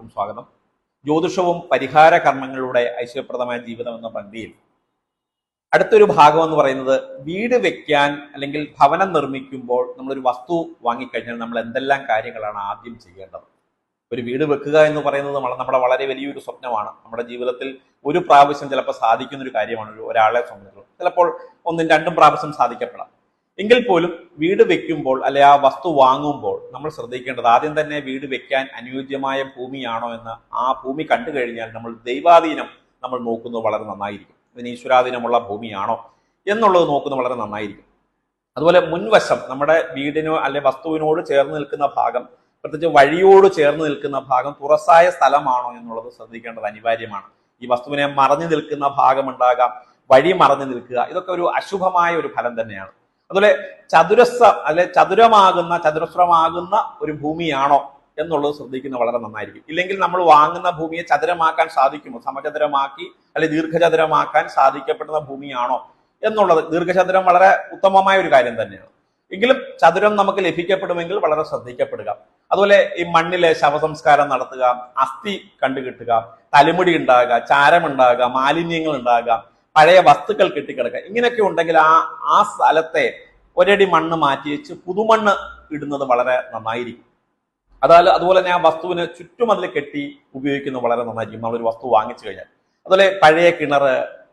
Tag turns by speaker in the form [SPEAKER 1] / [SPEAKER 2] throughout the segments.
[SPEAKER 1] എല്ലാവർക്കും സ്വാഗതം. ജ്യോതിഷവും പരിഹാര കർമ്മങ്ങളുടെ ഐശ്വര്യപ്രദമായ ജീവിതം എന്ന പന്തിയിൽ അടുത്തൊരു ഭാഗം എന്ന് പറയുന്നത് വീട് വെക്കാൻ അല്ലെങ്കിൽ ഭവനം നിർമ്മിക്കുമ്പോൾ നമ്മളൊരു വസ്തു വാങ്ങിക്കഴിഞ്ഞാൽ നമ്മൾ എന്തെല്ലാം കാര്യങ്ങളാണ് ആദ്യം ചെയ്യേണ്ടത്? ഒരു വീട് വെക്കുക എന്ന് പറയുന്നത് നമ്മുടെ വളരെ വലിയൊരു സ്വപ്നമാണ്. നമ്മുടെ ജീവിതത്തിൽ ഒരു പ്രാവശ്യം ചിലപ്പോൾ സാധിക്കുന്ന ഒരു കാര്യമാണ് ഒരു- ഒരാളെ സംബന്ധിച്ചുള്ളത് ചിലപ്പോൾ ഒന്നും രണ്ടും പ്രാവശ്യം സാധിക്കപ്പെടാം. എങ്കിൽ പോലും വീട് വെക്കുമ്പോൾ അല്ലെ ആ വസ്തു വാങ്ങുമ്പോൾ നമ്മൾ ശ്രദ്ധിക്കേണ്ടത് ആദ്യം തന്നെ വീട് വെക്കാൻ അനുയോജ്യമായ ഭൂമിയാണോ എന്ന് ആ ഭൂമി കണ്ടു കഴിഞ്ഞാൽ നമ്മൾ ദൈവാധീനം നമ്മൾ നോക്കുന്നത് വളരെ നന്നായിരിക്കും. ഇതിന് ഈശ്വരാധീനമുള്ള ഭൂമിയാണോ എന്നുള്ളത് നോക്കുന്നത് വളരെ നന്നായിരിക്കും. അതുപോലെ മുൻവശം നമ്മുടെ വീടിനോ അല്ലെ വസ്തുവിനോട് ചേർന്ന് നിൽക്കുന്ന ഭാഗം പ്രത്യേകിച്ച് വഴിയോട് ചേർന്ന് നിൽക്കുന്ന ഭാഗം തുറസായ സ്ഥലമാണോ എന്നുള്ളത് ശ്രദ്ധിക്കേണ്ടത് അനിവാര്യമാണ്. ഈ വസ്തുവിനെ മറഞ്ഞു നിൽക്കുന്ന ഭാഗം ഉണ്ടാകാം വഴി മറഞ്ഞു നിൽക്കുക ഇതൊക്കെ ഒരു അശുഭമായ ഒരു ഫലം തന്നെയാണ്. അതുപോലെ ചതുരസ്ഥ അല്ലെ ചതുരമാകുന്ന ചതുരശ്രമാകുന്ന ഒരു ഭൂമിയാണോ എന്നുള്ളത് ശ്രദ്ധിക്കുന്നത് വളരെ നന്നായിരിക്കും. ഇല്ലെങ്കിൽ നമ്മൾ വാങ്ങുന്ന ഭൂമിയെ ചതുരമാക്കാൻ സാധിക്കുമോ? സമചതുരമാക്കി അല്ലെ ദീർഘചതുരമാക്കാൻ സാധിക്കപ്പെടുന്ന ഭൂമിയാണോ എന്നുള്ളത് ദീർഘചതുരം വളരെ ഉത്തമമായ ഒരു കാര്യം തന്നെയാണ്. എങ്കിലും ചതുരം നമുക്ക് ലഭിക്കപ്പെടുമെങ്കിൽ വളരെ ശ്രദ്ധിക്കപ്പെടുക. അതുപോലെ ഈ മണ്ണിലെ ശവസംസ്കാരം നടത്തുക അസ്ഥി കണ്ടുകിട്ടുക തലമുടി ഉണ്ടാകുക ചാരമുണ്ടാകുക മാലിന്യങ്ങൾ ഉണ്ടാകുക പഴയ വസ്തുക്കൾ കെട്ടിക്കിടക്കുക. ഇങ്ങനെയൊക്കെ ഉണ്ടെങ്കിൽ ആ ആ സ്ഥലത്തെ ഒരടി മണ്ണ് മാറ്റി വെച്ച് പുതുമണ്ണ് ഇടുന്നത് വളരെ നന്നായിരിക്കും. അതായത് അതുപോലെ തന്നെ ആ വസ്തുവിന് ചുറ്റും അതിൽ കെട്ടി ഉപയോഗിക്കുന്നത് വളരെ നന്നായിരിക്കും. നമ്മളൊരു വസ്തു വാങ്ങിച്ചു കഴിഞ്ഞാൽ. അതുപോലെ പഴയ കിണർ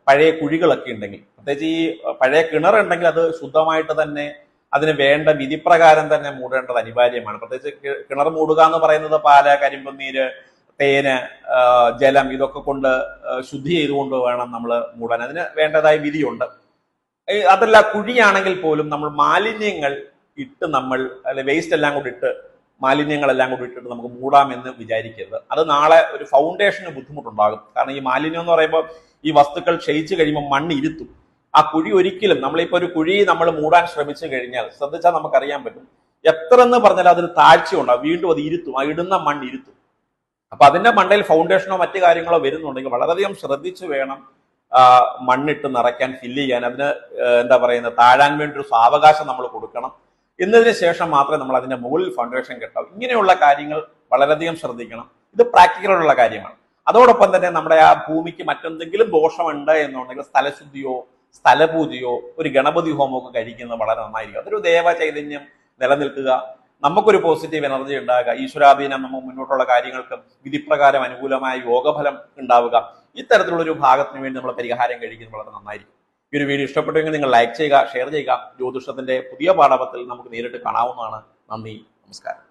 [SPEAKER 1] പഴയ കുഴികളൊക്കെ ഉണ്ടെങ്കിൽ. പ്രത്യേകിച്ച് ഈ പഴയ കിണർ ഉണ്ടെങ്കിൽ അത് ശുദ്ധമായിട്ട് തന്നെ അതിന് വേണ്ട വിധിപ്രകാരം തന്നെ മൂടേണ്ടത് അനിവാര്യമാണ്. പ്രത്യേകിച്ച് കിണർ മൂടുക എന്ന് പറയുന്നത് പാല കരിമ്പുനീര് തേന് ജലം ഇതൊക്കെ കൊണ്ട് ശുദ്ധി ചെയ്തുകൊണ്ട് വേണം നമ്മൾ മൂടാൻ. അതിന് വേണ്ടതായ വിധിയുണ്ട്. അതല്ല കുഴിയാണെങ്കിൽ പോലും നമ്മൾ മാലിന്യങ്ങൾ ഇട്ട് നമ്മൾ അല്ലെ വേസ്റ്റ് എല്ലാം കൂടി ഇട്ട് മാലിന്യങ്ങളെല്ലാം കൂടി ഇട്ടിട്ട് നമുക്ക് മൂടാമെന്ന് വിചാരിക്കരുത്. അത് നാളെ ഒരു ഫൗണ്ടേഷന് ബുദ്ധിമുട്ടുണ്ടാകും. കാരണം ഈ മാലിന്യം എന്ന് പറയുമ്പോൾ ഈ വസ്തുക്കൾ ക്ഷയിച്ചു കഴിയുമ്പോൾ മണ്ണ് ഇരുത്തും. ആ കുഴി ഒരിക്കലും നമ്മളിപ്പോ ഒരു കുഴി നമ്മൾ മൂടാൻ ശ്രമിച്ചു കഴിഞ്ഞാൽ ശ്രദ്ധിച്ചാൽ നമുക്കറിയാൻ പറ്റും. എത്ര എന്ന് പറഞ്ഞാൽ അതിന് താഴ്ച ഉണ്ടാവും വീണ്ടും അത് ഇരുത്തും. ആ ഇടുന്ന മണ്ണ് ഇരുത്തും. അപ്പൊ അതിന്റെ മണ്ടയിൽ ഫൗണ്ടേഷനോ മറ്റു കാര്യങ്ങളോ വരുന്നുണ്ടെങ്കിൽ വളരെയധികം ശ്രദ്ധിച്ചു വേണം മണ്ണിട്ട് നിറയ്ക്കാൻ ഫില്ല് ചെയ്യാൻ. അതിന് എന്താ പറയുന്നത് താഴാൻ വേണ്ടി ഒരു സാവകാശം നമ്മൾ കൊടുക്കണം. എന്നതിന് ശേഷം മാത്രമേ നമ്മൾ അതിന്റെ മുകളിൽ ഫൗണ്ടേഷൻ കെട്ടാവൂ. ഇങ്ങനെയുള്ള കാര്യങ്ങൾ വളരെയധികം ശ്രദ്ധിക്കണം. ഇത് പ്രാക്ടിക്കലുള്ള കാര്യമാണ്. അതോടൊപ്പം തന്നെ നമ്മുടെ ആ ഭൂമിക്ക് മറ്റെന്തെങ്കിലും ദോഷമുണ്ട് എന്നുണ്ടെങ്കിൽ സ്ഥലശുദ്ധിയോ സ്ഥലപൂജയോ ഒരു ഗണപതി ഹോമമൊക്കെ കഴിക്കുന്നത് വളരെ നന്നായിരിക്കും. അതൊരു ദേവ ചൈതന്യം നിലനിൽക്കുക. നമുക്കൊരു പോസിറ്റീവ് എനർജി ഉണ്ടാകുക ഈശ്വരാധീനം നമുക്ക് മുന്നോട്ടുള്ള കാര്യങ്ങൾക്ക് വിധിപ്രകാരം അനുകൂലമായ യോഗഫലം ഉണ്ടാവുക ഇത്തരത്തിലുള്ള ഒരു ഭാഗത്തിന് വേണ്ടി നമ്മൾ പരിഹാരം കഴിക്കുന്നത് വളരെ നന്നായിരിക്കും. ഈ ഒരു വീഡിയോ ഇഷ്ടപ്പെട്ടെങ്കിൽ നിങ്ങൾ ലൈക്ക് ചെയ്യുക ഷെയർ ചെയ്യുക. ജ്യോതിഷത്തിന്റെ പുതിയ പാഠപത്തിൽ നമുക്ക് നേരിട്ട് കാണാവുന്നതാണ്. നന്ദി നമസ്കാരം.